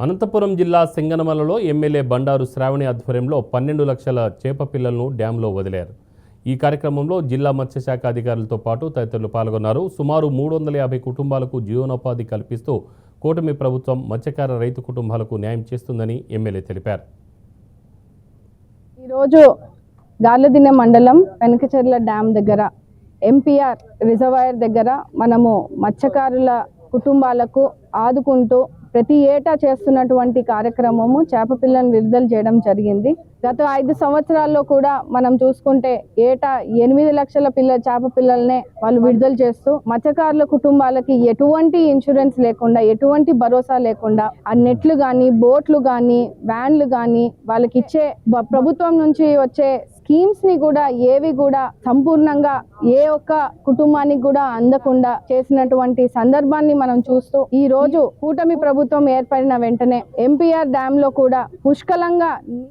అనంతపురం జిల్లా సింగనమలలో ఎమ్మెల్యే బండారు శ్రావణి ఆధ్వర్యంలో పన్నెండు లక్షల చేప పిల్లలను డ్యాంలో వదిలారు. ఈ కార్యక్రమంలో జిల్లా మత్స్యశాఖ అధికారులతో పాటు తదితరులు పాల్గొన్నారు. సుమారు మూడు వందల యాభై కుటుంబాలకు జీవనోపాధి కల్పిస్తూ కూటమి ప్రభుత్వం మత్స్యకార రైతు కుటుంబాలకు న్యాయం చేస్తుందని ఎమ్మెల్యే తెలిపారు. ఈరోజు గాలదిన మండలం వెనకచెర్ల డ్యామ్ దగ్గర ఎంపీఆర్ రిజర్వాయర్ దగ్గర మనము మత్స్యకారుల కుటుంబాలకు ఆదుకుంటూ ప్రతి ఏటా చేస్తున్నటువంటి కార్యక్రమము చేపపిల్లను విడుదల చేయడం జరిగింది. గత ఐదు సంవత్సరాల్లో కూడా మనం చూసుకుంటే ఏటా ఎనిమిది లక్షల పిల్ల చేప పిల్లల్నే వాళ్ళు విడుదల చేస్తూ మత్స్యకారుల కుటుంబాలకి ఎటువంటి ఇన్సూరెన్స్ లేకుండా ఎటువంటి భరోసా లేకుండా ఆ నెట్లు కానీ బోట్లు కానీ వ్యాన్లు కానీ వాళ్ళకి ఇచ్చే ప్రభుత్వం నుంచి వచ్చే స్కీమ్స్ని కూడా ఏవి కూడా సంపూర్ణంగా ఏ ఒక్క కుటుంబానికి కూడా అందకుండా చేసినటువంటి సందర్భాన్ని మనం చూస్తూ ఈ రోజు కూటమి ప్రభుత్వం ఏర్పడిన వెంటనే ఎంపీఆర్ డ్యామ్లో కూడా పుష్కలంగా